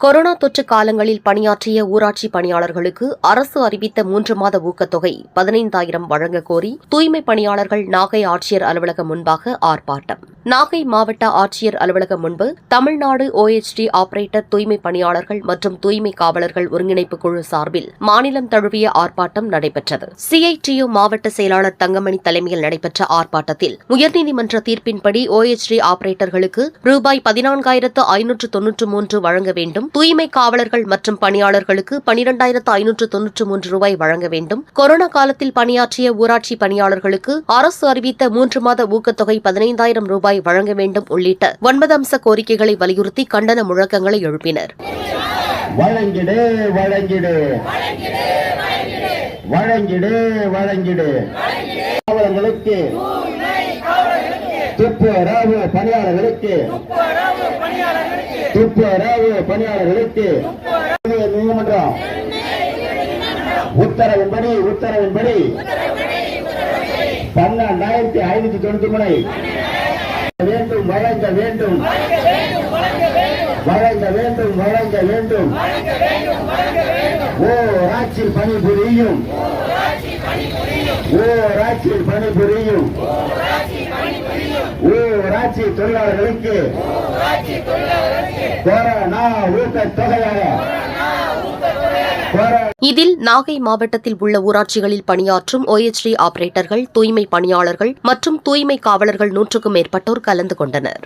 Corona தொற்று காலங்களில் பணியாற்றிய ஊராட்சி பணியாளர்களுக்கு அரசு அறிவித்த மூன்று மாத ஊக்கத்தொகை பதினைந்தாயிரம் வழங்க கோரி தூய்மை பணியாளர்கள் நாகை ஆட்சியர் அலுவலகம் முன்பாக ஆர்ப்பாட்டம். நாகை மாவட்ட ஆட்சியர் அலுவலகம் முன்பு தமிழ்நாடு ஓஎச்டி ஆபரேட்டர் தூய்மை பணியாளர்கள் மற்றும் தூய்மை காவலர்கள் ஒருங்கிணைப்பு குழு சார்பில் மாநிலம் தழுவிய ஆர்ப்பாட்டம் நடைபெற்றது. சிஐடியு மாவட்ட செயலாளர் தங்கமணி தலைமையில் நடைபெற்ற ஆர்ப்பாட்டத்தில் உயர்நீதிமன்ற தீர்ப்பின்படி ஓஎச்டி ஆபரேட்டர்களுக்கு ரூபாய் பதினான்காயிரத்து ஐநூற்று தொன்னூற்று மூன்று வழங்க வேண்டும். தூய்மை காவலர்கள் மற்றும் பணியாளர்களுக்கு பனிரெண்டாயிரத்து ஐநூற்று தொன்னூற்று மூன்று ரூபாய் வழங்க வேண்டும். கொரோனா காலத்தில் பணியாற்றிய ஊராட்சி பணியாளர்களுக்கு அரசு அறிவித்த மூன்று மாத ஊக்கத்தொகை பதினைந்தாயிரம் ரூபாய் ரூபாய் வழங்க வேண்டும் உள்ளிட்ட ஒன்பது அம்ச கோரிக்கைகளை வலியுறுத்தி கண்டன முழக்கங்களை எழுப்பினர். வழங்கிடு வழங்கிடு. வழங்கிடு வழங்கிடு. காவலர்களுக்கு துப்புரவு பணியாளர்களுக்கு துப்புரவு பணியாளர்களுக்கு நீதிமன்றம் உத்தரவின்படி உத்தரவின்படி பன்னெண்டாயிரத்தி ஐநூத்தி தொண்ணூத்தி மூணு வேண்டும் வழங்க வேண்டும். வழங்க வேண்டும் வழங்க வேண்டும். ஓர் பணிபுரியும். ஓர் பணிபுரியும். ஓர் தொழிலாளர்களுக்கு கொரோனா ஊக்கத் தொகையாக கொரோனா இதில் நாகை மாவட்டத்தில் உள்ள ஊராட்சிகளில் பணியாற்றும் ஓஎச்டி ஆபரேட்டர்கள் தூய்மை பணியாளர்கள் மற்றும் தூய்மை காவலர்கள் நூற்றுக்கும் மேற்பட்டோர் கலந்து கொண்டனர்.